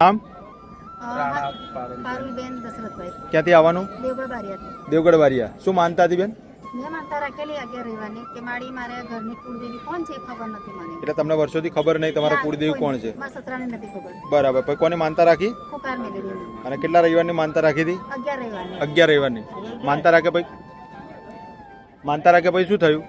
નામ ક્યાંથી આવવાનું? દેવગઢ બારિયા શું માનતા હતી બેન? મેં માનતા રાખેલી અગિયાર રહેવાની કે મારી મારે ઘરની કુળદેવી કોણ છે ખબર નથી મને. એટલે તમને વર્ષોથી ખબર નહીં તમારા કુળદેવી કોણ છે? બરાબર. પછી કોને માનતા રાખી? અને કેટલા રવિવારની માનતા રાખી હતી? અગિયાર રવિવારની. માનતા રાખે પછી માનતા રાખે પછી શું થયું?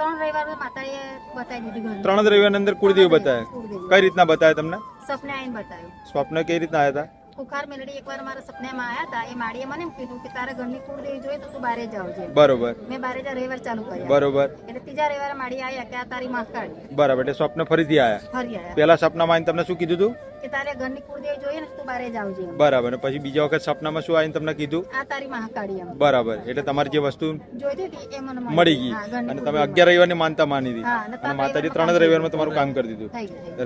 ત્રણ રવિવાર માતાએ બતાવી દીધી ત્રણ જ રવિવારની અંદર કુળદેવી બતાવે. કઈ રીતના બતાવે તમને? સપને આવીને બતાવ્યું. સ્વપ્ન કઈ રીતના આવ્યા ખુકાર મેલડી એકવાર મારા સપનામાં આવ્યા હતા એ માળીએ મને કીધું કે તારા ઘરની કુળદેવી જોઈએ તો તું બારે જાવ છે બરોબર. મેં બારે જા રવિવાર ચાલુ કર્યા. બરોબર. એટલે ત્રીજા રવિવારે માળી આવ્યા કે આ તારી માં કાઢી. બરાબર એટલે સ્વપ્ન ફરીથી આવ્યા ફરી આવ્યા પેલા સપનામાં આવીને તમને શું કીધું હતું કે તારે ઘરની કુળદેવી જોઈએ ને તું બારે જાવ છે બરાબર પછી બીજા વખત સપનામાં શું આવીને તમને કીધું? આ તારી મહાકાળી એમ. બરાબર એટલે તમારી જે વસ્તુ જોઈતી હતી એ મને મળી ગઈ. અને તમે અગિયાર રવિવારની માનતા માની હતી અને માતાજી ત્રણ જ રવિવારમાં તમારું કામ કરી દીધું.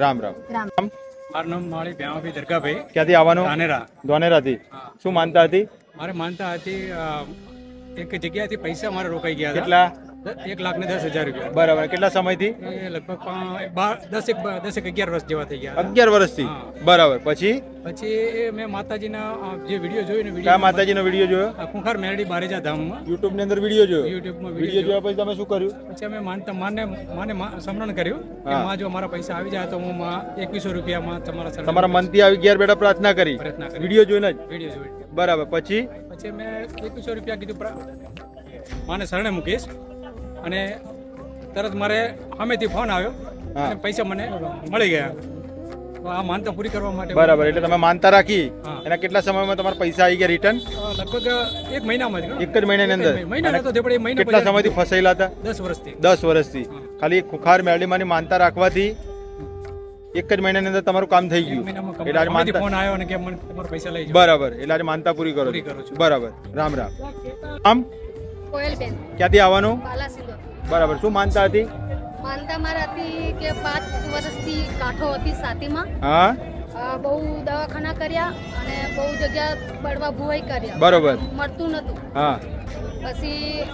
રામ રામ રામ. મારું નામ માળી ભ્યામાભી દરગાભાઈ ક્યાંથી આવવાનું? ધાનેરા. ધોનેરાથી. શું માનતા હતી? મારે માનતા હતી એક જગ્યાએથી પૈસા મારે રોકાઈ ગયા હતા. કેટલા? એક લાખ ને દસ હજાર રૂપિયા. બરાબર. કેટલા સમયથી? લગભગ દસ બાર દસેક દસેક અગિયાર વર્ષ જેવા થઈ ગયા. અગિયાર વર્ષથી? બરાબર. પછી? પછી મેં માતાજીના જે વીડિયો જોયો ને વીડિયો માતાજીનો વીડિયો જોયો? ખુંખાર મેરડી બારેજા ધામમાં. યુટ્યુબની અંદર વીડિયો જોયો? યુટ્યુબમાં વીડિયો જોયા પછી તમે શું કર્યું? પછી અમે માનતા માને માને સમરણ કર્યું કે. માં જો મારા પૈસા આવી જાય તો હું માં એકવીસો રૂપિયામાં તમારા તમારા મનથી આવી ગયા બેઠા પ્રાર્થના કરી. વીડિયો જોઈને જ? વીડિયો જોઈ બરાબર. પછી? પછી મેં એકવીસો રૂપિયા કીધું માને શરણે મૂકીશ. અને તરત મારે સામેથી ફોન આવ્યો અને પૈસા મને મળી ગયા. તો આ માનતા પૂરી કરવા માટે બરાબર એટલે તમે માનતા રાખી એના કેટલા સમયમાં તમારા પૈસા આવી ગયા રિટર્ન લગભગ એક મહિનામાં જ એક જ મહિનાની અંદર? મહિના તો પણ એ મહિના કેટલા સમયથી ફસાયેલા હતા? દસ વર્ષથી. દસ વર્ષથી. ખાલી ખુખાર મેળીમાંની માનતા રાખવાથી એક જ મહિનાની અંદર તમારું કામ થઈ ગયું. એટલે આજે માનતા ફોન આવ્યો અને કે મને તમારા પૈસા લઈ બરાબર એટલે આજે માનતા પૂરી કરો પૂરી કરું છું. બરાબર રામ રામ. આમ કોયલબેન. ક્યાંથી આવવાનું? બરાબર. શું માનતા હતી? માનતા મારા હતી કે પાંચ વર્ષથી કાંઠો હતી સાતીમાં. હા. બહુ દવાખાના કર્યા અને બહુ જગ્યા બળવા ભુવાઈ કર્યા. બરોબર. મળતું નતું હા. પછી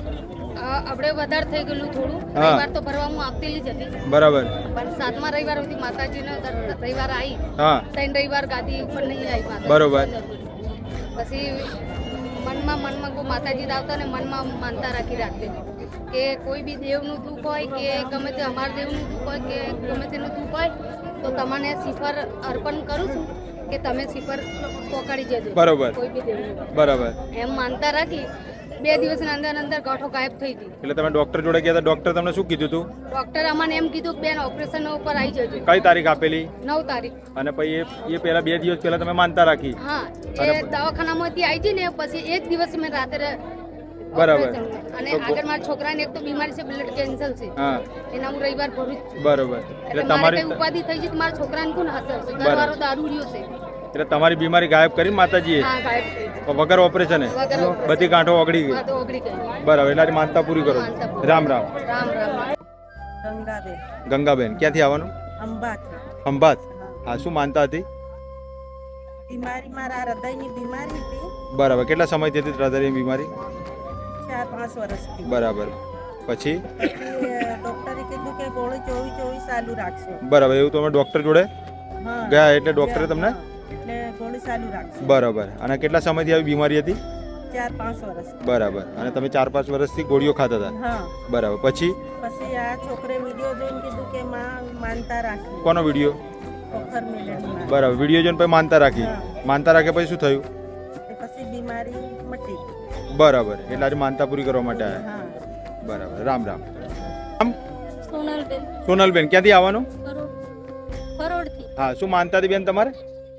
આપણે વધારે થઈ ગયેલું થોડું. રવિવાર તો ભરવા હું આપતેલી જ હતી. બરાબર. પણ સાતમા રવિવાર સુધી માતાજીનો રવિવાર આવી હા. ત્રણ રવિવાર ગાદી ઉપર નહીં આવી. બરોબર. પછી મનમાં મનમાં કોઈ માતાજી આવતા ને મનમાં માનતા રાખી રાખતી કે કોઈ બી દેવનું દુઃખ હોય કે ગમે તે અમારા દેવનું દુઃખ હોય કે ગમે તેનું દુઃખ હોય તો તમને સિફર અર્પણ કરું છું કે તમે સિફર પોકાડી જજો બરોબર. કોઈ બી દેવનું. બરાબર. એમ માનતા રાખી બે દિવસના અંદર અંદર ગાંઠો ગાયબ થઈ ગઈ. એટલે તમે ડોક્ટર જોડે ગયા હતા ડોક્ટર તમને શું કીધું હતું ડોક્ટર અમને એમ કીધું કે બેન ઓપરેશન ઉપર આવી જજો. કઈ તારીખ આપેલી? નવ તારીખ. અને પછી એ એ પહેલા બે દિવસ પહેલા તમે માનતા રાખી? હા એ દવાખાનામાંથી આવી જઈને પછી એક દિવસ મેં રાત્રે બરાબર. અને આગળ મારા છોકરાને એક તો બીમારી છે બ્લડ કેન્સર છે. હા. એના હું રવિવાર ભરું બરાબર. એટલે તમારી ઉપાધિ થઈ ગઈ તો મારા છોકરાને કોણ અસર છે ઘરવાળો દારૂ રહ્યો છે. એટલે તમારી બીમારી ગાયબ કરી માતાજીએ? હા ગાયબ વગર ઓપરેશને વગર બધી ગાંઠો ઓગળી ગઈ. હા તો ઓગળી ગઈ. બરાબર એટલે માનતા પૂરી કરો. રામ રામ. ગંગાબેન. ગંગાબેન ક્યાંથી આવવાનું? અંબાત. હા. શું માનતા હતી? બીમારી મારા હૃદયની બીમારી હતી. બરાબર કેટલા સમયથી હતી હૃદયની બીમારી? ચાર પાંચ વર્ષથી. બરાબર. પછી? પછી ડોક્ટરે કીધું કે ગોળી ચોવીસ ચોવીસ ચાલુ રાખશો બરાબર એવું તમે ડોક્ટર જોડે ગયા એટલે ડોક્ટરે તમને એટલે ગોળી બરાબર. અને કેટલા સમયથી આવી બીમારી હતી? ચાર પાંચ વર્ષ બરાબર. અને તમે ચાર પાંચ વર્ષથી ગોળીઓ ખાતા હતા? બરાબર. પછી? પછી આ છોકરે વીડિયો જોઈને કીધું કે માં માનતા રાખી. કોનો વીડિયો? બરાબર. વીડિયો જોઈને પછી માનતા રાખી. માનતા રાખે પછી શું થયું? પછી બીમારી મટી. બરાબર. એટલે આજે માનતા પૂરી કરવા માટે આવ્યા. બરાબર. રામ રામ. સોનલબેન. સોનલબેન ક્યાંથી આવવાનું? હા શું માનતા હતી બેન તમારે?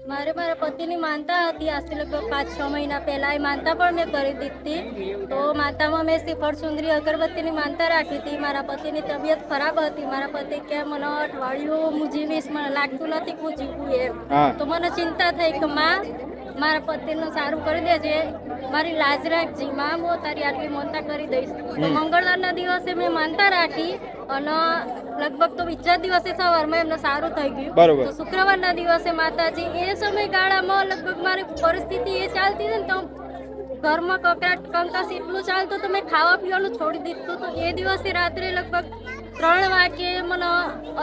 મારે મારા પતિની માનતા હતી. આજથી લગભગ પાંચ છ મહિના પહેલા એ માનતા પણ મેં કરી દીધી. તો માતામાં મેં શ્રીફળ સુંદરી અગરબત્તીની માનતા રાખી હતી. મારા પતિની તબિયત ખરાબ હતી. મારા પતિ કે મને અઠવાડિયું હું જીવીશ મને લાગતું નથી હું જીવું એમ. તો મને ચિંતા થઈ કે માં મારા પતિનું સારું કરી દેજે. મારી લાજ રાખજી માં હું તારી આટલી માનતા કરી દઈશ. તો મંગળવારના દિવસે મેં માનતા રાખી અને લગભગ તો બીજા દિવસે સવારમાં એમને સારું થઈ ગયું. બરોબર. તો શુક્રવારના દિવસે માતાજી એ સમયગાળામાં લગભગ મારી પરિસ્થિતિ એ ચાલતી હતી ને તો ઘરમાં કકરાટ કંકાસ એટલું ચાલતું તો મેં ખાવા પીવાનું છોડી દીધું તો એ દિવસે રાત્રે લગભગ ત્રણ વાગે મને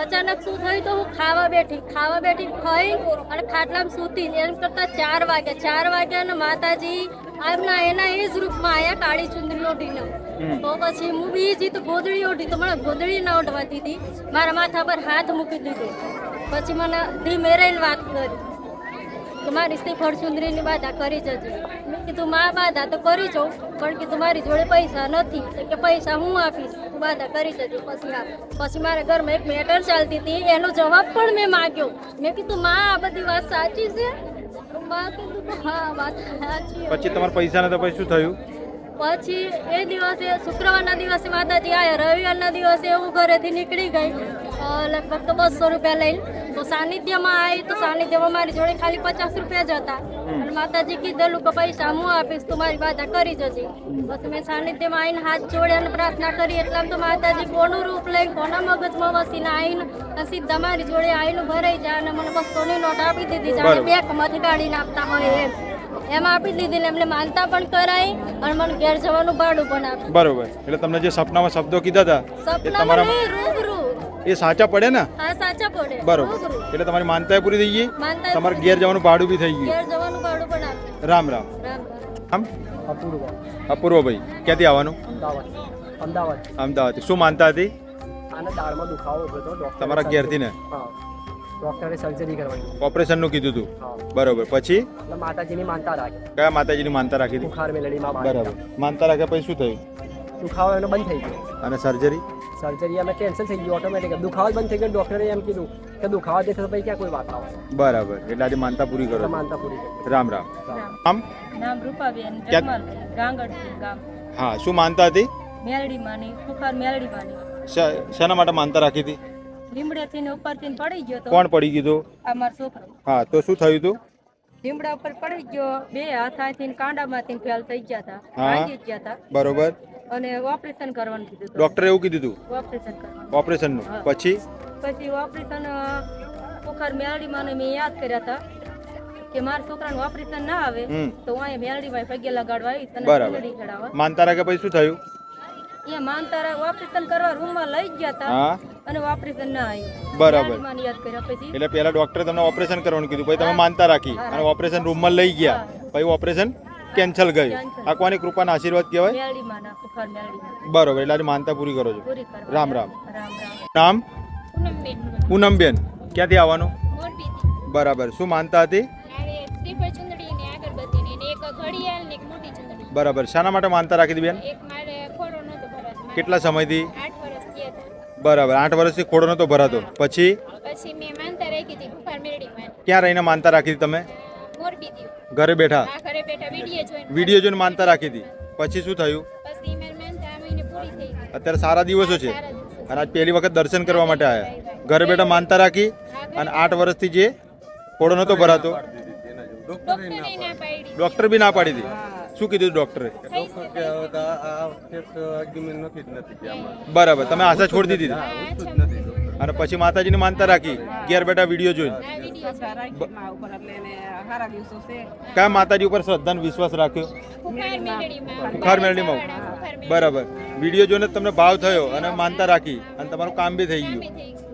અચાનક શું થયું તો હું ખાવા બેઠી. ખાવા બેઠી ખાઈ અને ખાટલામાં સૂતી. એમ કરતાં ચાર વાગ્યા ચાર વાગ્યા અને માતાજી એમના એના એ જ રૂપમાં આવ્યા કાળી ચુંદડી ઓઢીને તો પછી હું બીજી તો ગોદડી ઓઢી તો મને ગોદડી ના ઓઢવા દીધી મારા માથા પર હાથ મૂકી દીધો. પછી મને ધીમે રહીને વાત કરી. કે મારી શ્રીફળ સુંદરીની બાધા કરી જજે મેં કીધું મા બાધા તો કરી જઉં પણ કીધું મારી જોડે પૈસા નથી કે પૈસા હું આપીશ. તું બાધા કરી જજે પછી પછી મારા ઘરમાં એક મેટર ચાલતી હતી એનો જવાબ પણ મેં માગ્યો. મેં કીધું મા આ બધી વાત સાચી છે? તો પછી તમારા પૈસા તો પછી શું થયું? પછી એ દિવસે શુક્રવારના દિવસે માતાજી આવ્યા રવિવારના દિવસે હું ઘરેથી નીકળી ગઈ. લગભગ તો બસો રૂપિયા લઈને. તો સાનિધ્યમાં આવી તો સાનિધ્યમાં મારી જોડે ખાલી પચાસ રૂપિયા જ હતા. અને માતાજી કીધેલું કે પૈસા હું આપીશ તું મારી બાધા કરી જજે. બસ મેં સાનિધ્યમાં આવીને હાથ જોડે અને પ્રાર્થના કરી એટલા તો માતાજી કોનું રૂપ લઈને કોના મગજમાં વસીને આવીને સીધા મારી જોડે આવીને ભરાઈ જાય અને મને બસોની નોટ આપી દીધી જાણે. બેંકમાંથી કાઢીને આપતા હોય એમ. એમ આપી દીધી ને એમને માનતા પણ કરાઈ અને મને ઘેર જવાનું ભાડું પણ આપ્યું. બરોબર. એટલે તમને જે સપનામાં શબ્દો કીધા હતા સપનામાં નહીં એ સાચા પડે ને? હા સાચા પડે. બરોબર. એટલે તમારી માનતા પૂરી થઈ ગઈ? તમારે ઘેર જવાનું ભાડું બી થઈ ગયું. ઘેર જવાનું ભાડું પણ રામ રામ. રામ અપૂર્વ. અપૂર્વભાઈ ક્યાંથી આવવાનું? અમદાવાદ. અમદાવાદ. અમદાવાદ. શું માનતા હતી? આને દાળમાં દુખાવો હતો તમારા ઘેરથી ને હા. ડૉક્ટરે સર્જરી કરવાની. ઓપરેશનનું કીધું હતું બરોબર. પછી? માતાજીની માનતા રાખી. કયા માતાજીની માનતા રાખી બુખાર મેલડીમાં બરાબર. માનતા રાખ્યા પછી શું થયું? દુખાવો એનો બંધ થઈ ગયો. અને સર્જરી સર્જરી અમે કેન્સલ થઈ ગયું ઓટોમેટિક દુખાવો બંધ થઈ ગયો ડોક્ટરે એમ કીધું કે દુખાવો દેશે તો પછી ક્યાં કોઈ વાત આવે? બરાબર એટલે આજે માનતા પૂરી કરો. માનતા પૂરી કરો. રામ રામ. આમ? નામ રૂપાબેન જગમાલભાઈ ગાંગડથી ગામ. હા શું માનતા હતી? મેલડી માની ખુખાર મેલડી માની શેના માટે માનતા રાખી હતી? લીમડેથી ને ઉપરથી પડી ગયો તો કોણ પડી ગયું અમાર મારો છોકરો. હા તો શું થયું હતું? લીમડા ઉપર પડી ગયો બે હાથ આથી ને કાંડામાંથી ફેલ થઈ ગયા હતા. ભાંગી ગયા હતા. બરોબર. અને ઓપરેશન કરવાનું કીધું ડોક્ટરે એવું કીધું હતું ઓપરેશન કરવાનું. ઓપરેશનનું? પછી? પછી ઓપરેશન પોખર મેલડી મેં યાદ કર્યા હતા કે મારા છોકરાનું ઓપરેશન ના આવે તો હું અહીંયા મેલડીમાં પગે લગાડવા આવીશ અને. મેલડી ચડાવવા માનતા રાખે પછી શું થયું? અહીંયા માનતારા ઓપરેશન કરવા રૂમમાં લઈ ગયા હતા અને ઓપરેશન ના આવ્યું બરાબર. યાદ કર્યા પછી. એટલે પહેલા ડોક્ટરે તમને ઓપરેશન કરવાનું કીધું પછી તમે માનતા રાખી અને ઓપરેશન રૂમમાં લઈ ગયા. પછી ઓપરેશન? કેન્સલ ગયું. આ કોની કૃપાના આશીર્વાદ કહેવાય? બરોબર એટલે આજે માનતા પૂરી કરો છો. રામ રામ. નામ? પૂનમબેન. ક્યાંથી આવવાનું? બરાબર શું માનતા હતી? બરાબર શાના માટે માનતા રાખી હતી બેન? કેટલા સમયથી? બરાબર આઠ વર્ષથી ખોડો નતો ભરાતો. પછી? ક્યાં રહીને માનતા રાખી હતી તમે? ઘરે બેઠા? વીડિયો જોઈને માનતા રાખી હતી. પછી શું થયું? પછી મારી માનતા આ મહિને પૂરી થઈ ગઈ. અત્યારે સારા દિવસો છે. અને આજ પહેલી વખત દર્શન કરવા માટે આવ્યા ઘરે બેઠા માનતા રાખી અને આઠ વર્ષથી જે ખોડો નહોતો ભરાતો ડોક્ટરે ડોક્ટર બી ના પાડી હતી શું કીધું ડોક્ટરે? બરાબર તમે આશા છોડી દીધી. અને પછી માતાજીની માનતા રાખી ઘેર બેઠા વીડિયો જોઈને આ કયા માતાજી ઉપર શ્રદ્ધા વિશ્વાસ રાખ્યો? બુખાર ખુખાર બરાબર. વીડિયો જોઈને જ તમને ભાવ થયો અને માનતા રાખી અને તમારું કામ બી થઈ ગયું.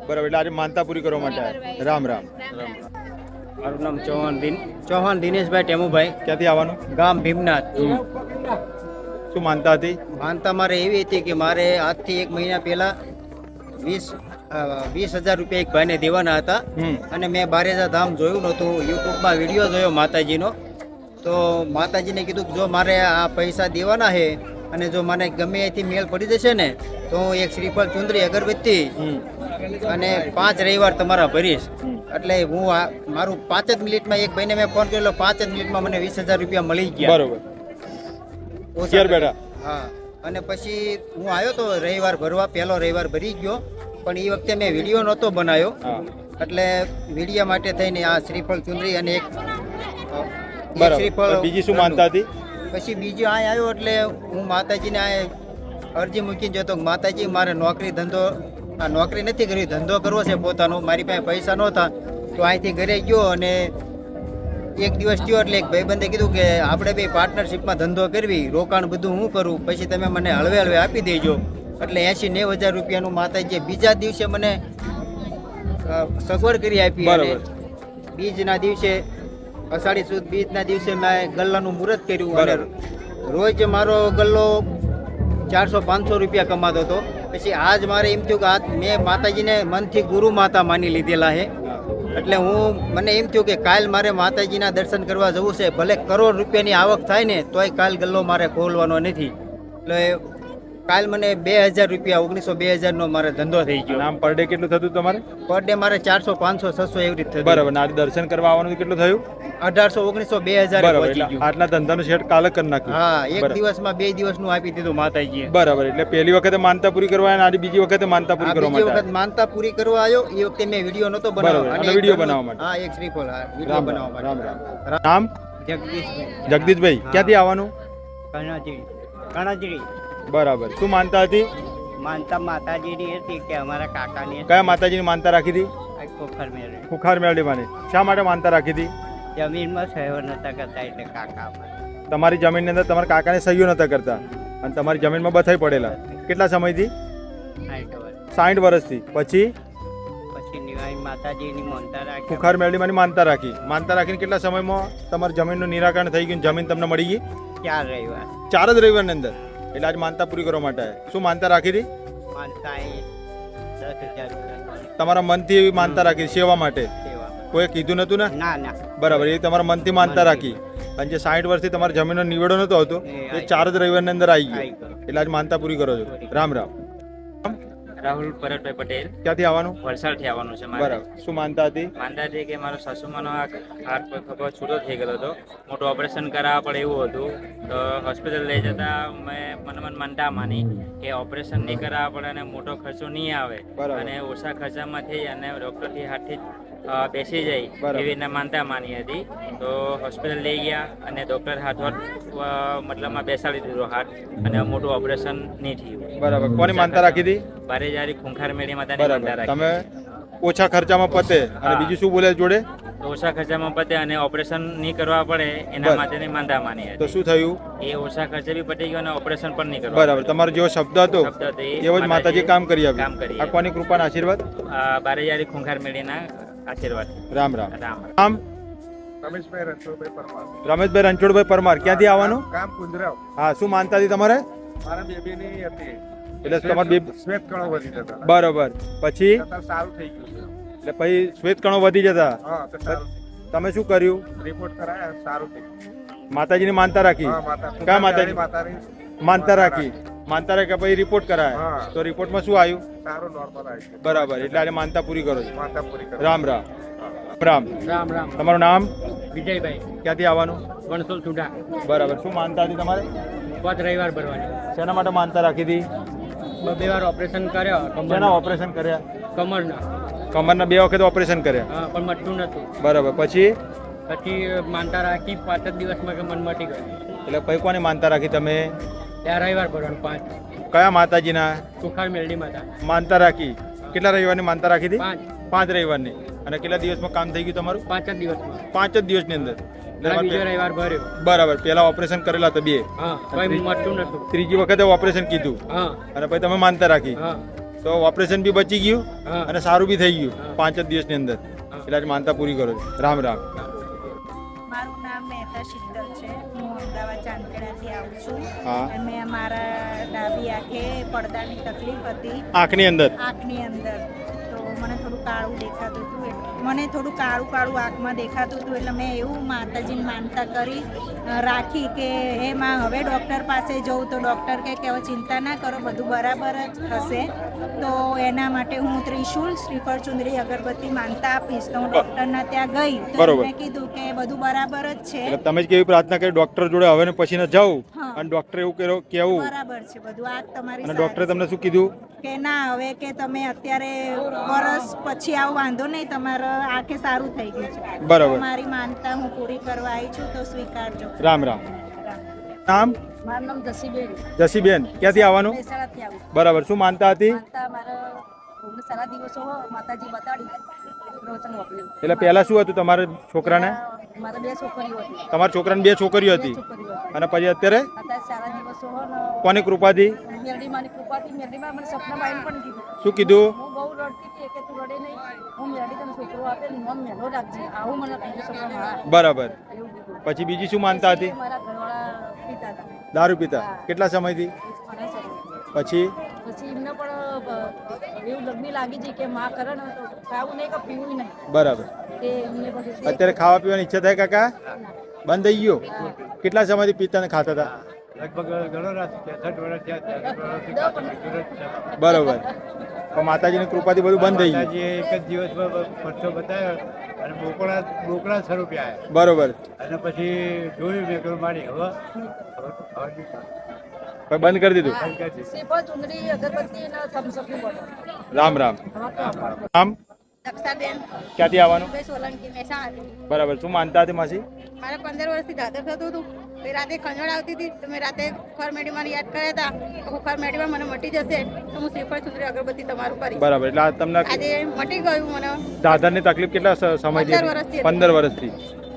બરાબર એટલે આજે માનતા પૂરી કરવા માટે રામ રામ. રામ રામ. મારું નામ ચૌહાણ દિન ચૌહાણ દિનેશભાઈ ટેમુભાઈ. ક્યાંથી આવવાનું? ગામ ભીમનાથ. શું માનતા હતી? માનતા મારે એવી હતી કે મારે આજથી એક મહિના પહેલા વીસ વીસ હજાર રૂપિયા એક ભાઈને દેવાના હતા. અને મેં બારેજા ધામ જોયું નહોતું. યુટ્યુબમાં વીડિયો જોયો માતાજીનો. તો માતાજીને કીધું કે જો મારે આ પૈસા દેવાના છે અને જો મને ગમે એથી મેલ પડી જશે ને તો હું એક શ્રીફળ ચુંદરી અગરબત્તી અને પાંચ રવિવાર તમારા ભરીશ. એટલે હું આ મારું પાંચ જ મિનિટમાં એક ભાઈને મેં ફોન કરેલો પાંચ જ મિનિટમાં મને વીસ હજાર રૂપિયા મળી ગયા. બરોબર. બેઠા. હા. અને પછી હું આવ્યો તો રવિવાર ભરવા પહેલો રવિવાર ભરી ગયો. પણ એ વખતે મેં વીડિયો નહોતો બનાવ્યો. એટલે વિડીયા માટે થઈને આ શ્રીફળ ચુંદરી અને એક શ્રીફળ બીજી શું માનતા હતી? પછી બીજો આ આવ્યો એટલે હું માતાજીને આ અરજી મૂકીને જતો માતાજી મારે નોકરી ધંધો આ નોકરી નથી કરવી ધંધો કરવો છે પોતાનો. મારી પાસે પૈસા નહોતા. તો અહીંથી ઘરે ગયો અને એક દિવસ થયો એટલે એક ભાઈબંધે કીધું કે આપણે બે પાર્ટનરશિપમાં ધંધો કરવી રોકાણ બધું હું કરું પછી તમે મને હળવે હળવે આપી દેજો. એટલે એસી નેવ હજાર રૂપિયાનું માતાજીએ બીજા દિવસે મને સગવડ કરી આપી અને બીજના દિવસે અષાઢી સુદ બીજના દિવસે મેં ગલ્લાનું મુહૂર્ત કર્યું અને રોજ મારો ગલ્લો ચારસો પાંચસો રૂપિયા કમાતો હતો. પછી આજ મારે એમ થયું કે આજ મેં માતાજીને મનથી ગુરુ માતા માની લીધેલા છે. એટલે હું મને એમ થયું કે કાલ મારે માતાજીના દર્શન કરવા જવું છે. ભલે કરોડ રૂપિયાની આવક થાય ને તોય કાલ ગલ્લો મારે ખોલવાનો નથી. એટલે કાલ મને બે હજાર રૂપિયા ઓગણીસો બે હજાર નો મારે ધંધો થઈ ગયો. આમ પર ડે કેટલું થતું તમારે? પર ડે મારે ચારસો પાંચસો છસો એવી રીતે બરાબર ને આજે દર્શન કરવા આવવાનું કેટલું થયું? અઢારસો ઓગણીસો બે હજાર આટલા ધંધાનું શેઠ કાલે કરી નાખ્યું. હા એક. દિવસમાં બે દિવસનું આપી દીધું માતાજી બરાબર એટલે પહેલી વખતે માનતા પૂરી કરવા અને આજે બીજી વખતે માનતા પૂરી કરવા બીજી વખત માનતા પૂરી કરવા આવ્યો. એ વખતે મેં વીડિયો નતો બનાવ્યો. અને વીડિયો બનાવવા માટે. હા એક શ્રીફળ હા વીડિયો બનાવવા માટે. રામ. જગદીશભાઈ. જગદીશભાઈ ક્યાંથી આવવાનું? કણાજીડી કણાજીડી બરાબર. શું માનતા હતી? માનતા માતાજીની હતી કે અમારા કાકાની કયા માતાજીની માનતા રાખી હતી? ખોખર મેળવી ખુખાર મેળવી શા માટે માનતા રાખી હતી? જમીનમાં સહયો નતા કરતા એટલે કાકા. તમારી જમીનની અંદર તમારા કાકાને સહીઓ નતા કરતા. અને તમારી જમીનમાં બથાઈ પડેલા. કેટલા સમયથી? સાઠ વર્ષ. સાઠ વર્ષથી. પછી? ખુખાર મેળવીમાંની માનતા રાખી. માનતા રાખીને કેટલા સમયમાં તમારી જમીનનું નિરાકરણ થઈ ગયું જમીન તમને મળી ગઈ? ચાર રવિવાર. ચાર જ રવિવારની અંદર? એટલે આજ માનતા પૂરી કરવા માટે. શું માનતા રાખી હતી? તમારા મનથી એવી માનતા રાખી સેવા માટે? કોઈ કીધું નતું ને? બરાબર એ તમારા મનથી માનતા રાખી. અને જે સાઠ વર્ષથી તમારા જમીનનો નિવેડો નતો હતો એ ચાર જ રવિવારની અંદર આવી ગયો. આવી ગયો. એટલે આજ માનતા પૂરી કરો છો? રામ રામ. રાહુલ ભરતભાઈ પટેલ. ક્યાંથી આવવાનું? વલસાડથી આવવાનું છે મારે. બરાબર. શું માનતા હતી? માનતા હતી કે મારો સાસુમાનો આ હાથ ખભો છૂટો થઈ ગયો હતો. મોટું ઓપરેશન કરાવવા પડે એવું હતું. તો હોસ્પિટલ લઈ જતા મેં મનમન માનતા માની કે ઓપરેશન નહીં કરાવવા પડે અને મોટો ખર્ચો નહીં આવે. અને ઓછા ખર્ચામાં થઈ અને ડૉક્ટરથી હાથથી બેસી જાય એવી રીતના માનતા માની હતી. તો હોસ્પિટલ લઈ ગયા અને ડૉક્ટર હાથ મતલબમાં બેસાડી દીધો હાથ અને મોટું ઓપરેશન નહીં થયું. બરાબર. કોની માનતા રાખી હતી? બારે જારી ખુંખાર મેળી માતાની માનતા રાખી. તમે ઓછા ખર્ચામાં પતે અને બીજું શું બોલે જોડે? ઓછા ખર્ચામાં પતે અને ઓપરેશન નહીં કરવા પડે એના માટે માટેની માંદા માની તો શું થયું? એ ઓછા ખર્ચે બી પતી ગયો અને ઓપરેશન પણ નહીં કરવા બરાબર. તમારો જેવો શબ્દ હતો એવો જ માતાજી કામ કરી કામ આપ્યું કરી આ કોની કૃપાના આશીર્વાદ? આ બારે જારી ખૂંખાર મેળીના આશીર્વાદ. રામ રામ. રામ આમ? રમેશભાઈ રણછોડભાઈ પરમાર. રમેશભાઈ રણછોડભાઈ પરમાર ક્યાંથી આવવાનું? કામ કુંજરાવ. હા શું માનતા હતી તમારે? મારા બેબીની હતી. એટલે તમારે બે શ્વેત કણો વધી જતા બરોબર. પછી? સારું થઈ ગયું એટલે પછી શ્વેત કણો વધી જતા? હા તો સારું તમે શું કર્યું? રિપોર્ટ કરાયા સારું થઈ માતાજીને માતાજીની માનતા રાખી? કા માતાજી? માતાજી? માનતા રાખી. માનતા રાખ્યા પછી રિપોર્ટ કરાય. તો રિપોર્ટમાં શું આવ્યું? સારું નોર્મલ આવ્યું બરાબર એટલે આજે માનતા પૂરી કરો છો. માનતા પૂરી કરો. રામ રામ. રામ. રામ રામ. તમારું નામ? વિજયભાઈ. ક્યાંથી આવવાનું? વણસોલ સુડા. બરાબર. શું માનતા હતી તમારે? પાંચ રવિવાર ભરવાની. શેના માટે માનતા રાખી હતી? બે વાર ઓપરેશન કર્યા. શેના ઓપરેશન કર્યા? કમરના. કમરના બે વખત ઓપરેશન કર્યા? હા પણ મટતું નથી બરાબર. પછી? પછી માનતા રાખી પાંચ જ દિવસમાં કે મન મટી ગયું એટલે પછી કોની માનતા રાખી તમે? ત્યાં રવિવાર ભરવાનું પાંચ. કયા માતાજીના? સુખાર મેલડી માતા. માનતા રાખી. કેટલા રવિવારની માનતા રાખી હતી? પાંચ. પાંચ રવિવારની. અને કેટલા દિવસમાં કામ થઈ ગયું તમારું? પાંચ જ દિવસમાં. પાંચ જ દિવસની અંદર. બરાબર. પેલા ઓપરેશન કરેલા હતા બે. ત્રીજી વખતે ઓપરેશન કીધું. અને પછી તમે માનતા રાખી. તો ઓપરેશન બી બચી ગયું અને સારું બી થઈ ગયું પાંચ જ દિવસની અંદર. એટલે માનતા પૂરી કરો રામ રામ. મારું નામ મહેતા શીતલ છે. હું અમદાવાદ ચાંદખેડાથી આવું છું. અને મારા ડાબી આંખે પડદાની તકલીફ હતી. આંખની અંદર? આંખની અંદર. તો મને થોડું કાળું દેખાતું હતું મને થોડું કાળું કાળું આંખમાં દેખાતું હતું એટલે મેં એવું માતાજીને માનતા કરી રાખી કે હે માં હવે ડૉક્ટર પાસે જઉં તો ડૉક્ટર કહે કે હવે ચિંતા ના કરો બધું બરાબર જ થશે. તો એના માટે હું ત્રિશુલ શ્રીફળ ચુંદડી અગરબત્તી માનતા આપીશ. તો હું ડૉક્ટરના ત્યાં ગઈ તો મેં કીધું કે બધું બરાબર જ છે. તમે જ કેવી પ્રાર્થના કરી ડૉક્ટર જોડે હવે ને પછી ન જાઉં? અને ડૉક્ટર એવું કેવું? બરાબર છે બધું. આ તમારી ડૉક્ટરે તમને શું કીધું? કે ના હવે કે તમે અત્યારે વરસ પછી આવો વાંધો નહીં તમારે આંખે સારું થઈ ગયું છે. બરાબર. મારી માનતા હું પૂરી કરવા આવી છું તો સ્વીકારજો. રામ રામ. નામ? મારું નામ જસીબેન. જસીબેન. ક્યાંથી આવવાનું? બરાબર. શું માનતા હતી? માનતા મારા અમને સારા દિવસો માતાજી બતાડી. એટલે પહેલા શું હતું તમારા છોકરાને? મારા બે છોકરીઓ હતી. તમારા છોકરાને બે છોકરીઓ હતી? અને પછી અત્યારે? કોની કૃપાથી? શું કીધું? હું બહુ રડતી હતી કે તું રડે નહીં. હું મેરડી તને છોકરો આપે ને નોમ મેલો રાખજે. આવું મને કીધું છોકરા બરાબર. પછી બીજી શું માનતા હતી? મારા ઘરવાળા પિતા હતા. દારૂ પીતા. કેટલા સમયથી? પછી? પછી એમને પણ એવું લગ્ન લાગી છે કે માં કરે ને તો ખાવું નહીં કે પીવું નહીં. બરાબર. અત્યારે ખાવા પીવાની ઈચ્છા થાય કાકા? બંધ થઈ ગયો. કેટલા સમયથી પીતા ને ખાતા હતા? બરોબર. પણ માતાજીની કૃપાથી બધું બંધ થઈ ગયું. એક જ દિવસમાં પરસો બતાવ્યો અને બોકડા બોકડા સ્વરૂપે આવ્યા બરોબર. અને પછી જોયું મેં કહ્યું મારી હવે બંધ કરી દીધું? રામ રામ. રામ ક્યાંથી આવવાનું? બરાબર. શું માનતા હતી માસી? મારે પંદર વર્ષથી દાદર થતું હતું. તો રાતે ખંજોળ આવતી હતી તો મેં રાતે ખર મેડીમાં યાદ કર્યા હતા. હું ખર મેડીમાં મને મટી જશે તો હું શ્રીફળ સુંદરી અગરબત્તી તમારું કરી બરાબર એટલે તમને આજે મટી ગયું મને. દાદરની તકલીફ કેટલા સમય પંદર વર્ષથી. પંદર વર્ષથી.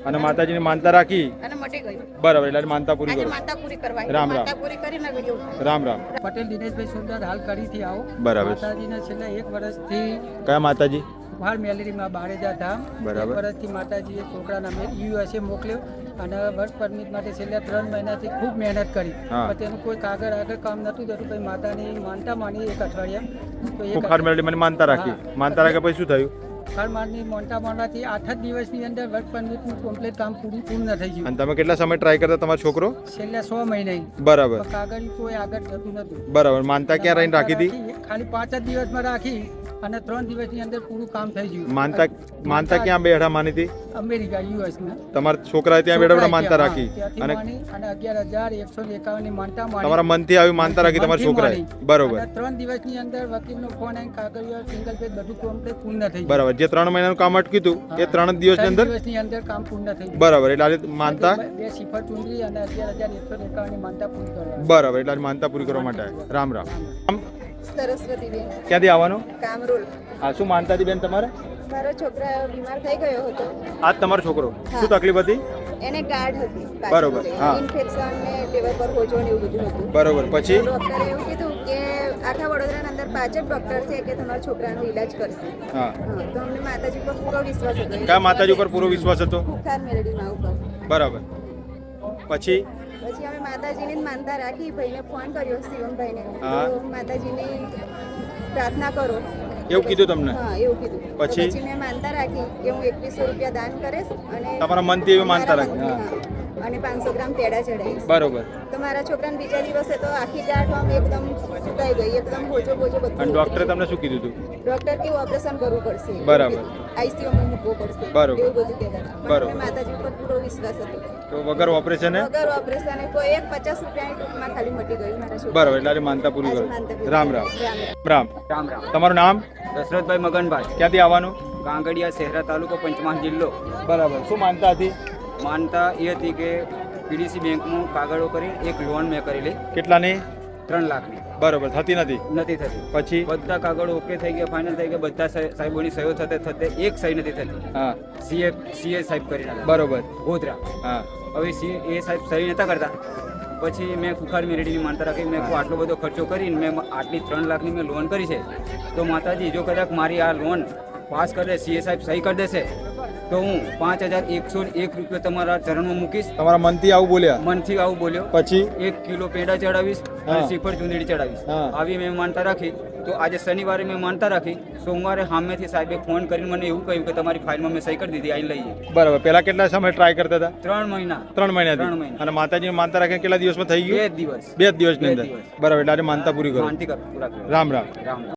અને માતાજીને માનતા રાખી? અને મટી ગયું બરાબર એટલે માનતા પૂરી કરો. માનતા પૂરી કરવા રામ રામ. માતા પૂરી કરીને વીડિયો રામ રામ. પટેલ દિનેશભાઈ સુંદર હાલ કરી થી આવો. બરાબર. માતાજીને છેલ્લા એક વર્ષથી કયા માતાજી? બહાર મેલેરીમાં બારેજા ધામ. બરાબર. એક વર્ષથી માતાજીએ છોકરાને અમે યુએસએ મોકલ્યો અને વર્ક પરમિટ માટે છેલ્લા ત્રણ મહિનાથી ખૂબ મહેનત કરી. પણ તેનું કોઈ કાગળ આગળ કામ નહોતું થતું પછી માતાની માનતા માની એક અઠવાડિયા. તો એક મને માનતા રાખી. માનતા રાખે પછી શું થયું? અઠવાડિયા માની મોટા માનવાથી આઠ જ દિવસની અંદર વર્ક પરમિટનું કમ્પ્લીટ કામ પૂરું પૂર્ણ થઈ ગયું. અને તમે કેટલા સમય ટ્રાય કરતા તમારો છોકરો? છેલ્લા સો મહિના. બરાબર. કાગળ કોઈ આગળ જતું નતું. બરાબર. માનતા ક્યાં રહીને રાખી હતી? ખાલી પાંચ જ દિવસમાં રાખી. અને ત્રણ દિવસની અંદર પૂરું કામ થઈ ગયું માનતા માનતા ક્યાં બેઠા માની હતી? અમેરિકા યુએસમાં તમારા છોકરા ત્યાં બેઠા બેઠા માનતા રાખી. અને અને અગિયાર હજાર એકસો એકાવનની માનતા માની. તમારા મનથી આવી માનતા રાખી તમારા છોકરાએ. બરોબર. ત્રણ દિવસની અંદર વકીલનો ફોન આવીને કાગળિયો સિંગલ પેજ બધું કમ્પ્લીટ પૂર્ણ થઈ ગયું. બરાબર. જે ત્રણ મહિનાનું કામ અટક્યું હતું એ ત્રણ દિવસની અંદર? દિવસની અંદર કામ પૂર્ણ થઈ ગયું. બરાબર. એટલે આજે માનતા? બે- સિફર ચૂંટણી અને અગિયાર હજાર એકસો એકાવનની માનતા પૂરી કરવા બરાબર. એટલે આજે માનતા પૂરી કરવા માટે રામ રામ. સરસ્વતીબેન ક્યાંથી આવવાનું? કામરોલ. હા શું માનતા હતી બેન તમારે? મારો છોકરા બીમાર થઈ ગયો હતો. આ તમારો છોકરો. શું તકલીફ હતી? એને ગાઢ હતી બરોબર, હા. ઇન્ફેક્શન ને ટેબલ પર હોજો ને એવું બધું હતું. બરોબર પછી? ડોક્ટરે એવું કીધું કે આખા વડોદરાના અંદર પાંચ જ ડોક્ટર છે કે તમારા છોકરાનો ઈલાજ કરશે. હા. તો અમને માતાજી પર પૂરો વિશ્વાસ હતો. કા માતાજી ઉપર પૂરો વિશ્વાસ હતો? ખુખાર મેલડીમાં ઉપર. બરાબર. પછી? પછી અમે માતાજીની જ માનતા રાખી ભાઈને ફોન કર્યો શિવમભાઈને. તો માતાજીની પ્રાર્થના કરો એવું કીધું તમને હા એવું કીધું પછી? મેં માનતા રાખી કે હું એકવીસો રૂપિયા દાન કરીશ અને તમારા મનથી એવું માનતા રાખી. અને પાંચસો ગ્રામ પેડા ચડાવીશ બરોબર. તો મારા છોકરાને બીજા દિવસે તો આખી ગાંઠ આમ એકદમ સુકાઈ ગઈ એકદમ બોજો બોજો બધું અને ડોક્ટરે તમને શું કીધું હતું ડોક્ટર કેવું ઓપરેશન કરવું પડશે. બરાબર. આઈસીયુમાં મૂકવો પડશે. બરોબર. એવું બધું કહેતા હતા. બરોબર. માતાજી ઉપર પૂરો વિશ્વાસ હતો. તો વગર ઓપરેશન વગર ઓપરેશન કોઈ એક પચાસ રૂપિયાની ટૂંકમાં ખાલી મટી ગયું મારા છોકરા બરાબર એટલે માનતા પૂરી કરો. રામ રામ. રામ રામ. રામ. રામ રામ. તમારું નામ? દશરથભાઈ મગનભાઈ. ક્યાંથી આવવાનું? કાંગડિયા શહેરા તાલુકો પંચમહાલ જિલ્લો. બરાબર. શું માનતા હતી? માનતા એ હતી કે પીડીસી બેંકનું કાગળો કરી એક લોન મેં કરેલી કેટલાની? ત્રણ લાખની. બરોબર થતી નથી? નથી થતી. પછી? બધા કાગળો ઓકે થઈ ગયા ફાઇનલ થઈ ગયા બધા સાહે- સાહેબોની સહીઓ થતે થતે એક સહી નથી થતી. હા. સીએ સીએ સાહેબ કરીને બરોબર. ગોધરા. હા. હવે સી એ સાહેબ સહી નતા કરતા. પછી મેં કુખાર મેરેડીની માનતા રાખી મેં આટલો બધો ખર્ચો કરીને મેં આટલી ત્રણ લાખની મેં લોન કરી છે. તો માતાજી જો કદાચ મારી આ લોન પાસ કરી દે સીએ સાહેબ સહી કરી દેશે તો હું પાંચ હજાર એકસો એક રૂપિયા તમારા ચરણમાં મૂકીશ. તમારા મનથી આવું બોલ્યા? મનથી આવું બોલ્યો. પછી? એક કિલો પેડા ચડાવીશ અને. શ્રીફળ ચુંદડી ચડાવીશ. આવી મેં માનતા રાખી. તો આજે શનિવારે મેં માનતા રાખી. સોમવારે સામેથી સાહેબે ફોન કરીને મને એવું કહ્યું કે તમારી ફાઇલમાં મેં સહી કરી દીધી આઈ લઈએ બરાબર. પેલા કેટલા સમય ટ્રાય કરતા હતા? ત્રણ મહિના. ત્રણ મહિના ત્રણ મહિના. અને માતાજી માનતા રાખે કેટલા દિવસમાં થઈ બે ગયું જ દિવસ. બે દિવસની બે અંદર. દિવસ. બરાબર. એટલે આજે માનતા પૂરી કરો. રામ. રામ રામ.